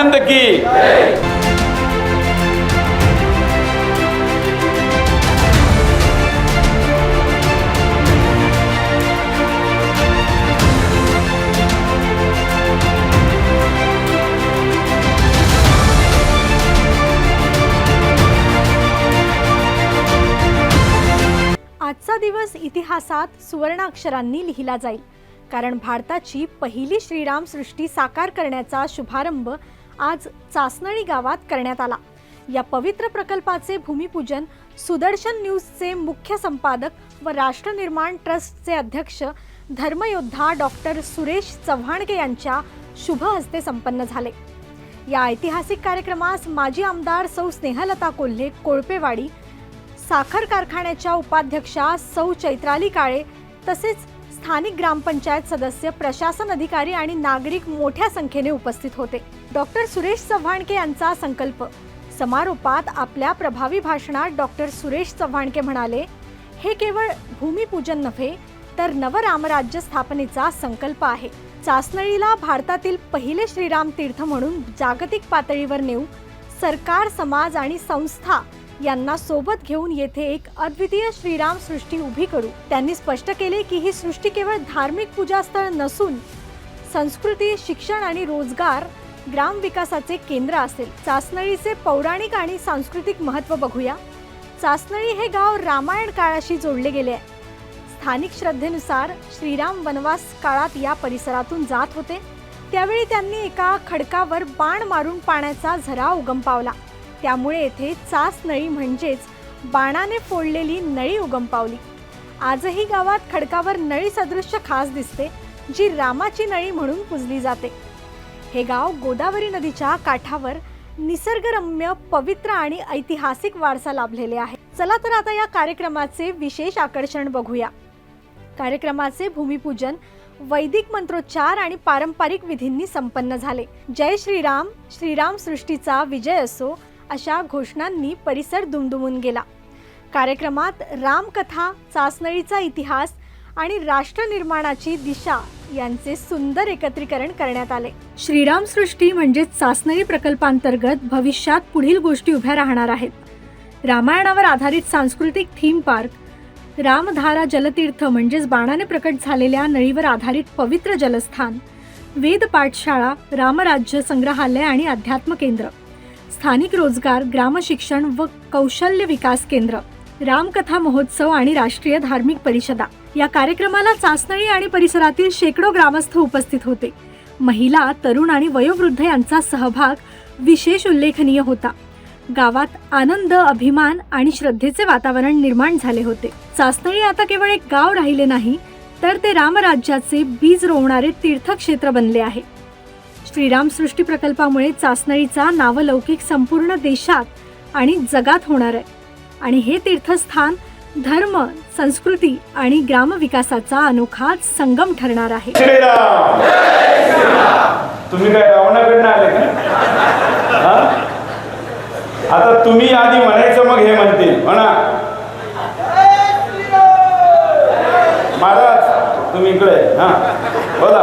आनंद की। आजचा दिवस इतिहासात सुवर्णाक्षरांनी लिहिला जाईल. कारण भारताची पहिली श्रीराम सृष्टी साकार करण्याचा शुभारंभ आज चासनळी गावात करण्यात आला. या पवित्र प्रकल्पाचे भूमिपूजन सुदर्शन न्यूजचे मुख्य संपादक व राष्ट्रनिर्माण ट्रस्टचे अध्यक्ष धर्मयोद्धा डॉक्टर सुरेश चव्हाणके यांच्या शुभ हस्ते संपन्न झाले. या ऐतिहासिक कार्यक्रमास माजी आमदार सौ स्नेहलता कोल्हे कोळपेवाडी साखर कारखान्याच्या उपाध्यक्षा सौ चैत्राली काळे तसेच स्थानिक ग्रामपंचायत सदस्य प्रशासन अधिकारी आणि नागरिक मोठ्या संख्येने उपस्थित होते. डॉक्टर सुरेश चव्हाणके यांचा संकल्प. समारोपात आपल्या प्रभावी भाषणात डॉक्टर सुरेश चव्हाणके म्हणाले हे केवळ भूमिपूजन नव्हे तर नवरामराज्य स्थापनेचा संकल्प आहे. चाचणळीला भारतातील पहिले श्रीराम तीर्थ म्हणून जागतिक पातळीवर नेऊ सरकार समाज आणि संस्था यांना सोबत घेऊन येथे एक अद्वितीय श्रीराम सृष्टी उभी करू. त्यांनी स्पष्ट केले की ही सृष्टी केवळ धार्मिक पूजास्थळ नसून संस्कृती शिक्षण आणि रोजगार ग्राम विकासाचे केंद्र असेल. चासनळीचे पौराणिक आणि सांस्कृतिक महत्त्व बघूया. चासनळी हे गाव रामायण काळाशी जोडले गेले आहे. स्थानिक श्रद्धेनुसार श्रीराम वनवास काळात या परिसरातून जात होते. त्यावेळी त्यांनी एका खडकावर बाण मारून पाण्याचा झरा उगम पावला त्यामुळे येथे चास नळी म्हणजेच बाणाने फोडलेली नळी उगम पावली आजही गावात खडकावर नळी सदृश्य खास दिसते जी रामाची नळी म्हणून पुजली जाते. हे गाव गोदावरी नदीच्या काठावर निसर्गरम्य पवित्र आणि ऐतिहासिक वारसा लाभलेले आहे. चला तर आता या कार्यक्रमाचे विशेष आकर्षण बघूया. कार्यक्रमाचे भूमिपूजन वैदिक मंत्रोच्चार आणि पारंपरिक विधींनी संपन्न झाले. जय श्रीराम श्रीराम सृष्टीचा विजय असो अशा घोषणांनी परिसर दुमदुमून गेला. कार्यक्रमात रामकथा चासनळीचा इतिहास आणि राष्ट्रनिर्माणाची दिशा यांचे सुंदर एकत्रीकरण करण्यात आले. श्रीराम सृष्टी म्हणजे चासनळी प्रकल्पांतर्गत भविष्यात पुढील गोष्टी उभ्या राहणार आहेत. रामायणावर आधारित सांस्कृतिक थीम पार्क रामधारा जलतीर्थ म्हणजेच बाणाने प्रकट झालेल्या नळीवर आधारित पवित्र जलस्थान वेद पाठशाळा रामराज्य संग्रहालय आणि अध्यात्म केंद्र. स्थानिक रोजगार ग्रामशिक्षण व कौशल्य विकास केंद्र रामकथा महोत्सव आणि राष्ट्रीय धार्मिक परिषदा. या कार्यक्रमाला चाचणी आणि परिसरातील शेकडो ग्रामस्थ उपस्थित होते. महिला तरुण आणि वयोवृद्ध यांचा सहभाग विशेष उल्लेखनीय होता. गावात आनंद अभिमान आणि श्रद्धेचे वातावरण निर्माण झाले होते. चाचणी आता केवळ एक गाव राहिले नाही तर ते रामराज्याचे बीज रोवणारे तीर्थक्षेत्र बनले आहे. श्रीराम सृष्टी प्रकल्पामुळे चासनळीचा नावलौकिक संपूर्ण देशात आणि जगात होणार आहे. आणि हे तीर्थस्थान धर्म संस्कृती आणि ग्रामविकासाचा अनोखा संगम ठरणार आहे. तुम्ही काय रावणाकडनं आले का? आता तुम्ही आधी म्हणायचं मग हे म्हणते म्हणा. महाराज तुम्ही इकडे हा. बोला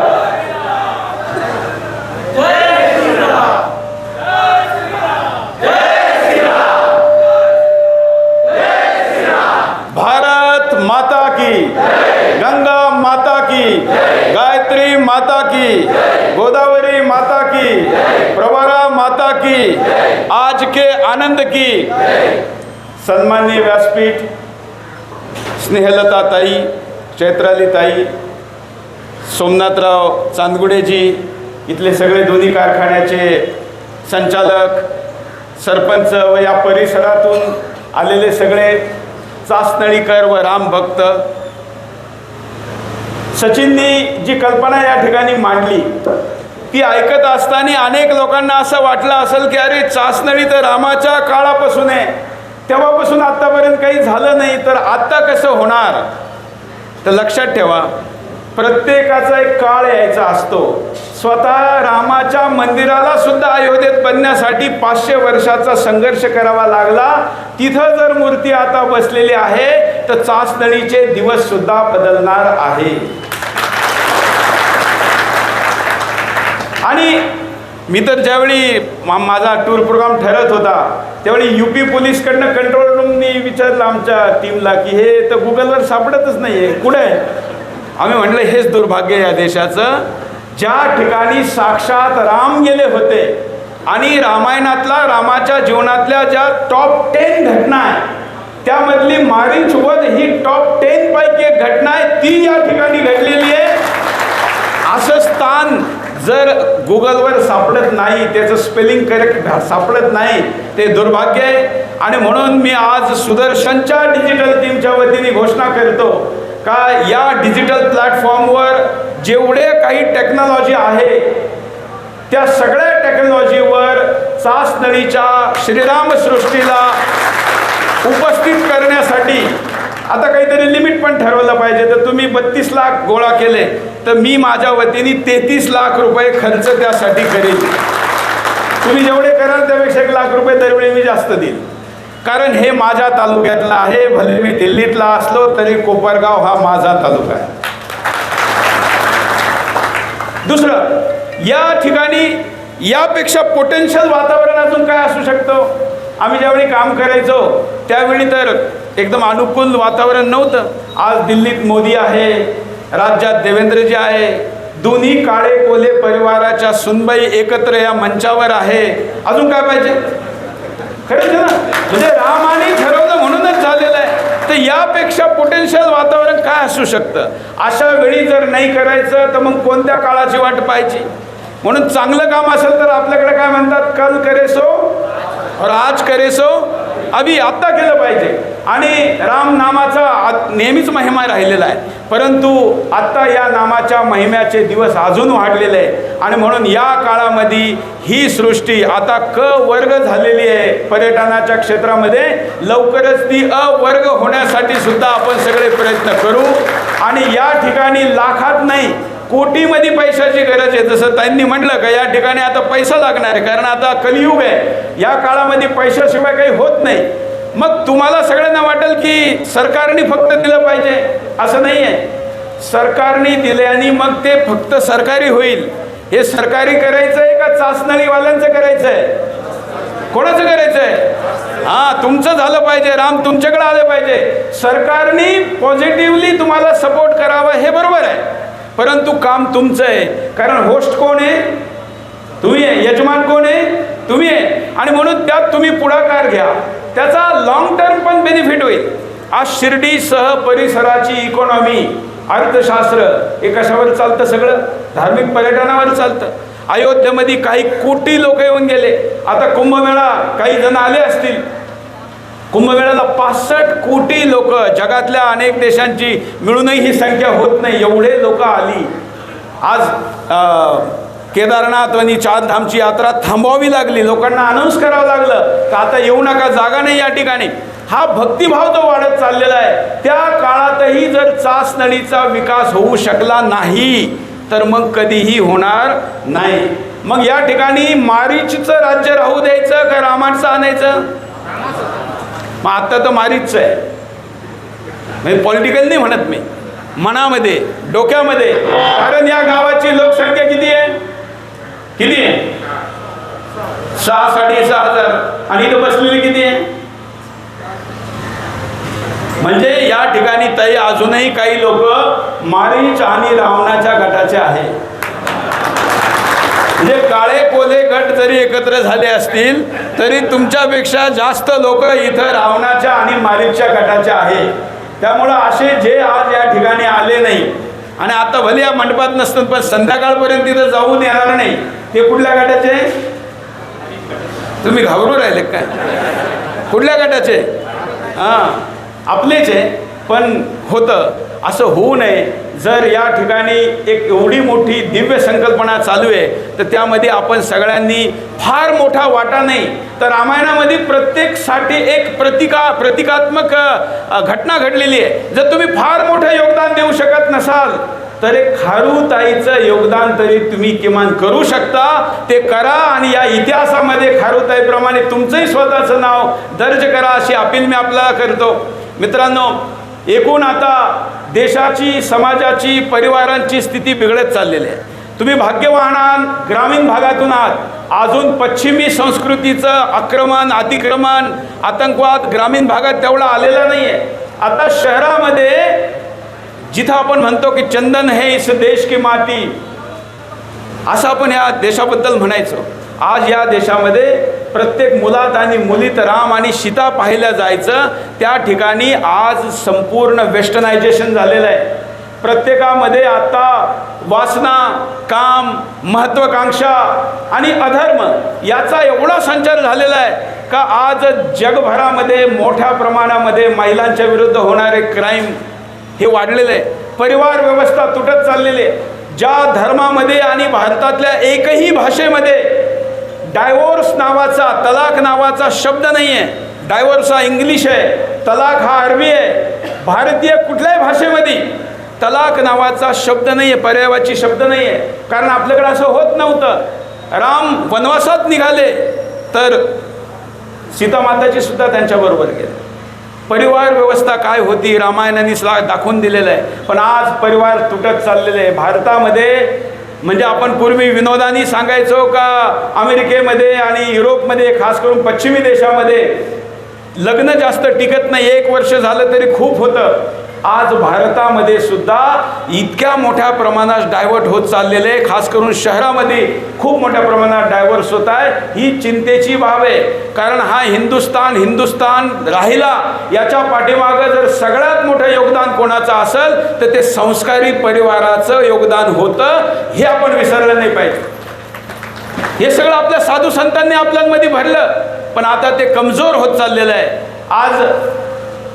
भारत माता की गंगा माता की गायत्री माता की गोदावरी माता की प्रवरा माता की आज के आनंद की। सन्मान्य व्यासपीठ स्नेहलता ताई चैत्राली ताई सोमनाथराव चांदगुडेजी इथले सगळे दोन्ही कारखान्याचे संचालक सरपंच व या परिसरातून आलेले सगळे चासनळीकर व रामभक्त सचिननी जी कल्पना या ठिकाणी मांडली ती ऐकत असताना अनेक लोकांना असं वाटलं असेल की अरे चासनळी तर रामाच्या काळापासून आहे तेव्हापासून आत्तापर्यंत काही झालं नाही तर आत्ता कसं होणार? तर लक्षात ठेवा प्रत्येकाचा एक काळ यायचा असतो. स्वतः रामाच्या मंदिराला सुद्धा अयोध्येत बनण्यासाठी पाचशे वर्षाचा संघर्ष करावा लागला. तिथं जर मूर्ती आता बसलेली आहे तर चाचणीचे दिवस सुद्धा बदलणार आहे. आणि मी तर ज्यावेळी मा माझा टूर प्रोग्राम ठरत होता त्यावेळी यू पी पोलीसकडनं कंट्रोल रूमनी विचारलं आमच्या टीमला की हे तर गुगलवर सापडतच नाही आहे कुठं आहे? आम्ही म्हटलं हेच दुर्भाग्य या देशाचं. ज्या ठिकाणी साक्षात राम गेले होते आणि रामायणातला रामाच्या जीवनातल्या ज्या टॉप टेन घटना आहे त्यामधली मारीच वध ही टॉप टेन पैकी एक घटना आहे ती या ठिकाणी घडलेली आहे. असं स्थान जर गुगलवर सापडत नाही त्याचं स्पेलिंग करेक्ट सापडत नाही ते दुर्भाग्य आहे. आणि म्हणून मी आज सुदर्शनच्या डिजिटल टीमच्या वतीने घोषणा करतो का या डिजिटल प्लॅटफॉर्मवर जेवढे काही टेक्नॉलॉजी आहे त्या सगळ्या टेक्नॉलॉजीवर चाचणीच्या श्रीराम सृष्टीला उपस्थित करण्यासाठी आता काहीतरी लिमिट पण ठरवलं पाहिजे. तर तुम्ही बत्तीस लाख गोळा केले तर मी माझ्या वतीने तेहतीस लाख रुपये खर्च त्यासाठी करेन. तुम्ही जेवढे कराल त्यापेक्षा एक लाख रुपये दरवेळी मी जास्त देईन. कारण हे माझ्या तालुक्यातलं आहे भले मी दिल्लीतला असलो तरी कोपरगाव हा माझा तालुका आहे. दुसरं या ठिकाणी यापेक्षा पोटेन्शियल वातावरण अजून काय असू शकतं? आम्ही ज्यावेळी काम करायचो त्यावेळी तर एकदम अनुकूल वातावरण नव्हतं. आज दिल्लीत मोदी आहे राज्यात देवेंद्रजी आहे दोन्ही काळे कोले परिवाराच्या सुनबाई एकत्र या मंचावर आहे. अजून काय पाहिजे? खरंच ना? म्हणजे रामाने ठरवलं म्हणूनच झालेलं आहे. तर यापेक्षा पोटेन्शियल वातावरण काय असू शकतं? अशा वेळी जर नाही करायचं तर मग कोणत्या काळाची वाट पाहायची? म्हणून चांगलं काम असेल तर आपल्याकडे काय म्हणतात? कल करे सो और आज करे सो. अभि आत्ता केलं पाहिजे. आणि राम नामाचा नेहमीच महिमा राहिलेला आहे. परंतु आत्ता या नामाच्या महिम्याचे दिवस अजून वाढलेले आहे. आणि म्हणून या काळामध्ये ही सृष्टी आता क वर्ग झालेली आहे. पर्यटनाच्या क्षेत्रामध्ये लवकरच ती अवर्ग होण्यासाठी सुद्धा आपण सगळे प्रयत्न करू. आणि या ठिकाणी लाखात नाही कोटीमध्ये पैशाची गरज आहे. जसं त्यांनी म्हटलं का या ठिकाणी आता पैसा लागणार आहे. कारण आता कलियुग आहे. या काळामध्ये पैशाशिवाय काही होत नाही. मग तुम्हाला सगळ्यांना वाटेल की सरकारने फक्त दिलं पाहिजे. असं नाही आहे सरकारने दिल्याने मग ते फक्त सरकारी होईल. हे सरकारी करायचं आहे का चाचणीवाल्यांचं करायचं आहे कोणाचं करायचं आहे हां तुमचं झालं पाहिजे. राम तुमच्याकडे आलं पाहिजे. सरकारने पॉझिटिव्हली तुम्हाला सपोर्ट करावा हे बरोबर आहे. परंतु काम तुमचं आहे. कारण होस्ट कोण आहे? तुम्ही आहे. यजमान कोण आहे? तुम्ही आहे. आणि म्हणून त्यात तुम्ही पुढाकार घ्या. त्याचा लॉंग टर्म पण बेनिफिट होईल. आज शिर्डीसह परिसराची इकॉनॉमी अर्थशास्त्र हे कशावर चालतं सगळं? धार्मिक पर्यटनावर चालतं. अयोध्येमध्ये काही कोटी लोक येऊन गेले. आता कुंभमेळा काही जण आले असतील. कुंभमेळ्याला पासष्ट कोटी लोक जगातल्या अनेक देशांची मिळूनही ही संख्या होत नाही. एवढे लोक आली. आज आ, केदारनाथ आणि चारधामची यात्रा थांबवावी लागली. लोकांना अनाऊन्स करावं लागलं. का आता येऊ नका जागा नाही या ठिकाणी. हा भक्तिभाव जो वाढत चाललेला आहे त्या काळातही जर चाचणीचा विकास होऊ शकला नाही तर मग कधीही होणार नाही. मग या ठिकाणी मारीचचं राज्य राहू द्यायचं का रामाचं आणायचं? मग आता तर मारीचचं आहे. म्हणजे पॉलिटिकल नाही म्हणत मी. मनामध्ये डोक्यामध्ये. कारण या गावाची लोकसंख्या किती आहे? किती आहे? सहा साडेसहा हजार. आणि इथं बसलेले किती आहे? म्हणजे या ठिकाणी ताई अजूनही काही लोक मारीच आणि रावणाच्या गटाचे आहे. म्हणजे काळे कोले गट जरी एकत्र झाले असतील तरी तुमच्यापेक्षा जास्त लोक इथं रावणाच्या आणि मारीच्या गटाचे आहे. त्यामुळं असे जे आज या ठिकाणी आले नाही आणि आता भले या मंडपात नसतात पण संध्याकाळपर्यंत तिथं जाऊन येणार नाही. ते कुठल्या गटाचे? तुम्ही घाबरू राहिले काय कुठल्या गटाचे? हां आपलेच. आहे पण होतं. असं होऊ नये. जर या ठिकाणी एक एवढी मोठी दिव्य संकल्पना चालू आहे तर त्यामध्ये आपण सगळ्यांनी फार मोठा वाटा नाही. तर रामायणामध्ये प्रत्येकसाठी एक प्रतिका प्रतिकात्मक घटना घडलेली आहे. जर तुम्ही फार मोठं योगदान देऊ शकत नसाल तर एक खारुताईचं योगदान तरी तुम्ही किमान करू शकता. ते करा आणि या इतिहासामध्ये खारुताईप्रमाणे तुमचंही स्वतःचं नाव दर्ज करा अशी अपील मी आपल्याला करतो. मित्रांनो एकूण आता देशाची समाजाची परिवारांची स्थिती बिघडत चाललेली आहे. तुम्ही भाग्यवान आहात ग्रामीण भागातून आहात. अजून पश्चिमी संस्कृतीचं आक्रमण अतिक्रमण आतंकवाद ग्रामीण भागात तेवढा आलेला नाही आहे आता शहरामध्ये जिथं आपण म्हणतो की चंदन हे इस देश की माती असं आपण या देशाबद्दल म्हणायचं. आज या देशामध्ये प्रत्येक मुलात आणि मुलीत राम आणि सीता पाहिलं जायचं. त्या ठिकाणी आज संपूर्ण वेस्टर्नायझेशन झालेलं आहे. प्रत्येकामध्ये आता वासना काम महत्त्वाकांक्षा आणि अधर्म याचा एवढा संचार झालेला आहे का आज जगभरामध्ये मोठ्या प्रमाणामध्ये महिलांच्या विरुद्ध होणारे क्राईम हे वाढलेलं आहे. परिवार व्यवस्था तुटत चाललेली आहे. ज्या धर्मामध्ये आणि भारतातल्या एकही भाषेमध्ये डायव्होर्स नावाचा तलाक नावाचा शब्द नाही आहे डायव्होर्स हा इंग्लिश आहे तलाक हा अरबी आहे. भारतीय कुठल्याही भाषेमध्ये तलाक नावाचा शब्द नाही आहे पर्यावाची शब्द नाही आहे कारण आपल्याकडे असं होत नव्हतं. राम वनवासात निघाले तर सीतामाताची सुद्धा त्यांच्याबरोबर गेले. परिवार व्यवस्था काय होती? रामायणाने दाखवून दिलेलं आहे. पण आज परिवार तुटत चाललेले आहे. भारतामध्ये म्हणजे आपण पूर्वी विनोदानी सांगायचो का अमेरिकेमध्ये आणि युरोपमध्ये खास करून पश्चिमी देशामध्ये लग्न जास्त टिकत नाही. एक वर्ष झालं तरी खूप होतं. आज भारतामध्ये सुद्धा इतक्या मोठ्या प्रमाणात डायव्हर्ट होत चाललेले आहे. खास करून शहरामध्ये खूप मोठ्या प्रमाणात डायव्हर्स होत आहे. ही चिंतेची बाब आहे. कारण हा हिंदुस्तान हिंदुस्तान राहिला याच्या पाठीमागं जर सगळ्यात मोठं योगदान कोणाचं असेल तर ते संस्कारी परिवाराचं योगदान होतं. हे आपण विसरलं नाही पाहिजे. हे सगळं आपल्या साधू संतांनी आपल्यामध्ये भरलं. पण आता ते कमजोर होत चाललेलं आहे. आज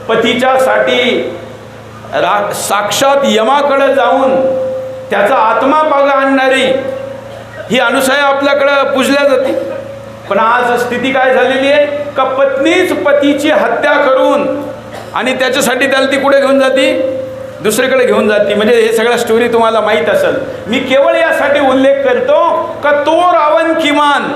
पतीच्यासाठी रा साक्षात यमाकडं जाऊन त्याचा आत्मा बागा आणणारी ही अनुसया आपल्याकडं पूजल्या जाते. पण आज स्थिती काय झालेली आहे? का पत्नीच पतीची हत्या करून आणि त्याच्यासाठी त्याला ती कुठे घेऊन जाते? दुसरीकडे घेऊन जाते. म्हणजे हे सगळ्या स्टोरी तुम्हाला माहीत असेल. मी केवळ यासाठी उल्लेख करतो का तो रावण किमान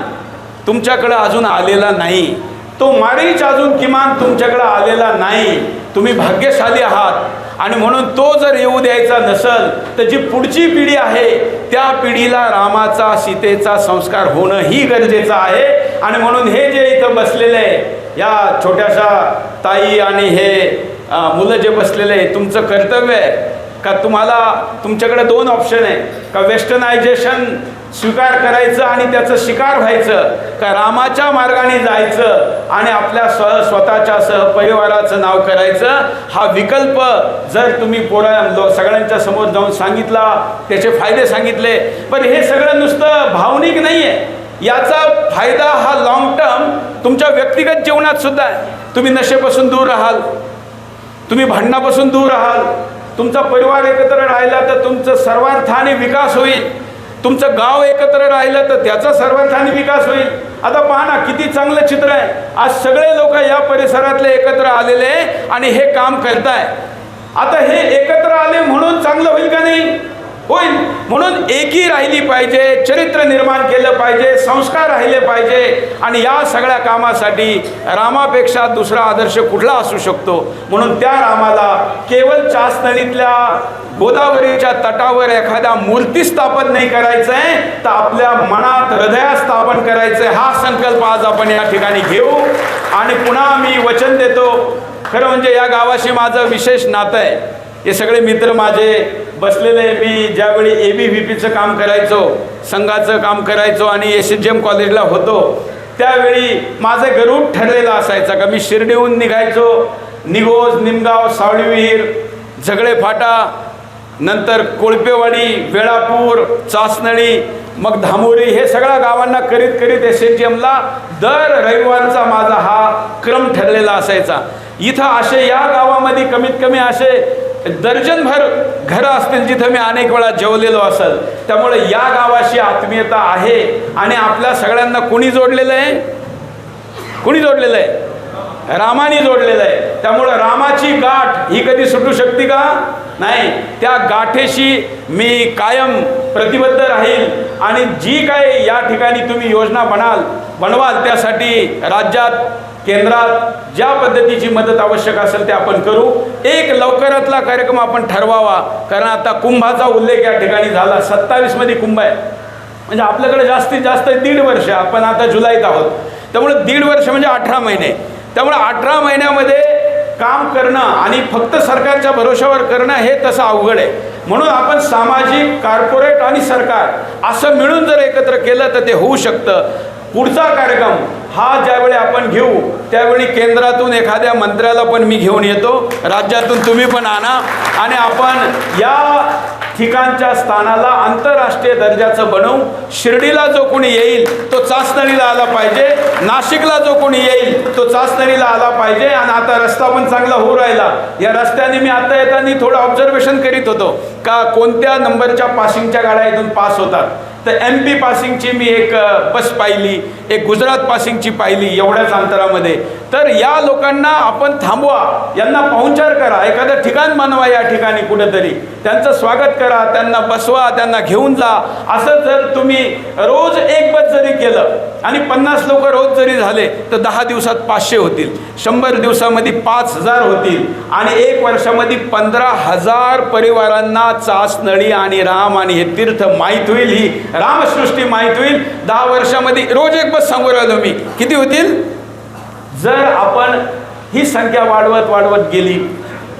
तुमच्याकडं अजून आलेला नाही. तो मारीच अजून किमान तुमच्याकडं आलेला नाही. तुम्ही भाग्यशाली आहात. आणि म्हणून तो जर येऊ द्यायचा नसल तर जी पुढची पिढी आहे त्या पिढीला रामाचा सीतेचा संस्कार होणं ही गरजेचं आहे. आणि म्हणून हे जे इथं बसलेले आहे या छोट्याशा ताई आणि हे मुलं जे बसलेले आहे तुमचं कर्तव्य आहे का तुम्हाला तुमच्याकडे दोन ऑप्शन आहे. का वेस्टर्नायझेशन स्वीकार करायचं आणि त्याचं शिकार व्हायचं. का रामाच्या मार्गाने जायचं आणि आपल्या स्व स्वतःच्या सह परिवाराचं नाव करायचं. हा विकल्प जर तुम्ही पोरा सगळ्यांच्या समोर जाऊन सांगितला त्याचे फायदे सांगितले. पण हे सगळं नुसतं भावनिक नाही आहे याचा फायदा हा लॉंग टर्म तुमच्या व्यक्तिगत जीवनात सुद्धा आहे. तुम्ही नशेपासून दूर राहाल. तुम्ही भांडणापासून दूर राहाल. तुमचा परिवार एकत्र राहिला तर तुमचं सर्वार्थाने विकास होईल. तुमचं गाव एकत्र राहिलं तर त्याचा सर्वार्थाने विकास होईल. आता पहा ना किती चांगलं चित्र आहे. आज सगळे लोक या परिसरातले एकत्र आलेले आहे आणि हे काम करताय. आता हे एकत्र आले म्हणून चांगलं होईल का नाही? होईल. म्हणून एकी राहिली पाहिजे चरित्र निर्माण केलं पाहिजे संस्कार राहिले पाहिजे. आणि या सगळ्या कामासाठी रामापेक्षा दुसरा आदर्श कुठला असू शकतो? म्हणून त्या रामाला केवळ नदीतल्या गोदावरीच्या तटावर एखाद्या मूर्ती स्थापन नाही करायचं आहे तर आपल्या मनात हृदयात स्थापन करायचं आहे हा संकल्प आज आपण या ठिकाणी घेऊ. आणि पुन्हा मी वचन देतो. खरं म्हणजे या गावाशी माझं विशेष नातं आहे. हे सगळे मित्र माझे बसलेले मी ज्यावेळी ए बी व्ही पीचं काम करायचो संघाचं काम करायचो आणि एस एच एम कॉलेजला होतो त्यावेळी माझं गरुड ठरलेलं असायचं. का मी शिर्डीहून निघायचो. निगोज निमगाव सावळी विहीर झगडे फाटा नंतर कोळपेवाडी वेळापूर चासनळी मग धामोरी हे सगळ्या गावांना करीत करीत एस एच एमला दर रविवारचा माझा हा क्रम ठरलेला असायचा. इथं असे या गावामध्ये कमीत कमी असे दर्जनभर घरं असतील जिथं मी अनेक वेळा जेवलेलो असेल. त्यामुळे या गावाशी आत्मीयता आहे आणि आपल्या सगळ्यांना कुणी जोडलेलं आहे? कुणी जोडलेलं आहे? रामाने जोडलेलं आहे. त्यामुळं रामाची गाठ ही कधी सुटू शकते का? नाही. त्या गाठेशी मी कायम प्रतिबद्ध राहील. आणि जी काय या ठिकाणी तुम्ही योजना बनाल बनवाल त्यासाठी राज्यात केंद्रात ज्या पद्धतीची मदत आवश्यक असेल ते आपण करू. एक लवकरातला कार्यक्रम आपण ठरवावा. कारण आता कुंभाचा उल्लेख या ठिकाणी झाला. सत्तावीसमध्ये कुंभ आहे. म्हणजे आपल्याकडे जास्तीत जास्त दीड वर्ष. आपण आता जुलैत आहोत. त्यामुळे दीड वर्ष म्हणजे अठरा महिने. त्यामुळे अठरा महिन्यामध्ये काम करणं आणि फक्त सरकारच्या भरोशावर करणं हे तसं अवघड आहे. म्हणून आपण सामाजिक कॉर्पोरेट आणि सरकार असं मिळून जर एकत्र केलं तर ते होऊ शकतं. पुढचा कार्यक्रम हा ज्यावेळी आपण घेऊ त्यावेळी केंद्रातून एखाद्या मंत्र्याला पण मी घेऊन येतो. राज्यातून तुम्ही पण आणा. आणि आपण या ठिकाणच्या स्थानाला आंतरराष्ट्रीय दर्जाचं बनवू. शिर्डीला जो कोणी येईल तो चाचणीला आला पाहिजे. नाशिकला जो कोणी येईल तो चाचणीला आला पाहिजे. आणि आता रस्ता पण चांगला होऊ राहिला. या रस्त्याने मी आता येताना थोडं ऑब्झर्वेशन करीत होतो. का कोणत्या नंबरच्या पासिंगच्या गाड्या इथून पास होतात? तर एम पी पासिंगची मी एक बस पाहिली. एक गुजरात पासिंग पासिंगची पाहिली एवढ्याच अंतरामध्ये. तर या लोकांना आपण थांबवा. यांना पाहुणचार करा. एखादं ठिकाण मानवा या ठिकाणी कुठेतरी. त्यांचं स्वागत करा. त्यांना बसवा. त्यांना घेऊन जा. असं जर तुम्ही रोज एक बस जरी केलं आणि पन्नास लोक रोज जरी झाले तर दहा दिवसात पाचशे होतील. शंभर दिवसामध्ये पाच हजार होतील. आणि एक वर्षामध्ये पंधरा हजार परिवारांना चाचनळी आणि राम आणि हे तीर्थ माहीत होईल. ही रामसृष्टी माहीत होईल. दहा वर्षामध्ये रोज एक बस सांगू राहिलो मी. किती होतील? जर आपण ही संख्या वाढवत वाढवत गेली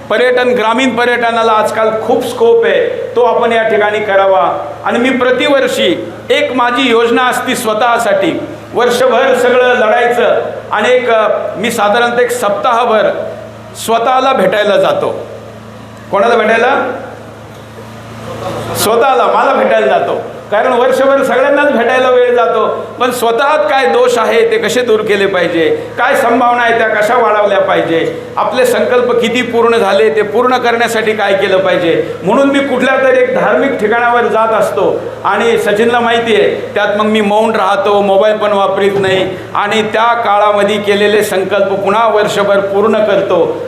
पर्यटन ग्रामीण पर्यटनाला आजकाल खूप स्कोप आहे तो आपण या ठिकाणी करावा. आणि मी प्रतिवर्षी एक माझी योजना असती स्वतःसाठी. वर्षभर सगळं लढायचं आणि एक मी साधारणतः एक सप्ताहभर स्वतःला भेटायला जातो. कोणाला भेटायला? स्वतःला मला भेटायला जातो. कारण वर्षभर सगळ्यांनाच भेटायला वेळ जातो. पण स्वतःत काय दोष आहे ते कसे दूर केले पाहिजे? काय संभावना आहे त्या कशा वाढवल्या पाहिजे? आपले संकल्प किती पूर्ण झाले ते पूर्ण करण्यासाठी काय केलं पाहिजे? म्हणून मी कुठल्या तरी एक धार्मिक ठिकाणावर जात असतो. आणि सचिनला माहिती आहे त्यात मग मी मौन राहतो मोबाईल पण वापरीत नाही. आणि त्या काळामध्ये केलेले संकल्प पुन्हा वर्षभर पूर्ण करतो.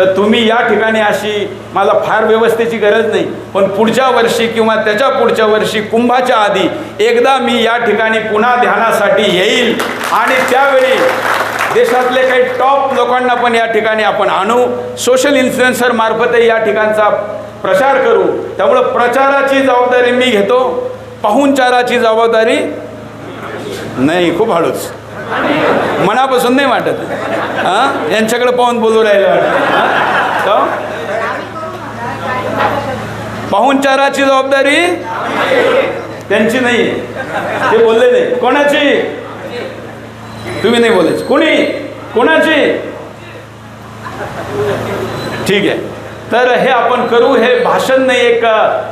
तर तुम्ही या ठिकाणी अशी मला फार व्यवस्थेची गरज नाही. पण पुढच्या वर्षी किंवा त्याच्या पुढच्या वर्षी कुंभाच्या आधी एकदा मी या ठिकाणी पुन्हा ध्यानासाठी येईल. आणि त्यावेळी देशातले काही टॉप लोकांना पण या ठिकाणी आपण आणू. सोशल इन्फ्लुएन्सर मार्फतही या ठिकाणचा प्रचार करू. त्यामुळं प्रचाराची जबाबदारी मी घेतो. पाहुणचाराची जबाबदारी नाही. खूप हळूच. मनापासून नाही वाटत. हां? यांच्याकडे पाहून बोलू राहिलं वाटत. पाहुणचाराची जबाबदारी त्यांची नाही ते बोलले नाही. कोणाची? तुम्ही नाही बोलायचं. कोणी? कोणाची? ठीक आहे. तर हे आपण करू. हे भाषण नाही एक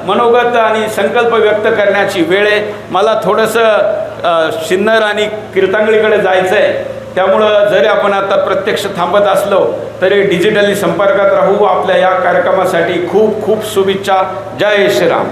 मनोगत आणि संकल्प व्यक्त करण्याची वेळ आहे. मला थोडंसं शिन्नर आणि कीर्तांगळीकडे जायचं आहे त्यामुळं जरी आपण आता प्रत्यक्ष थांबत असलो तरी डिजिटली संपर्कात राहू आपल्या या कार्यक्रमासाठी खूप खूप शुभेच्छा. जय श्रीराम.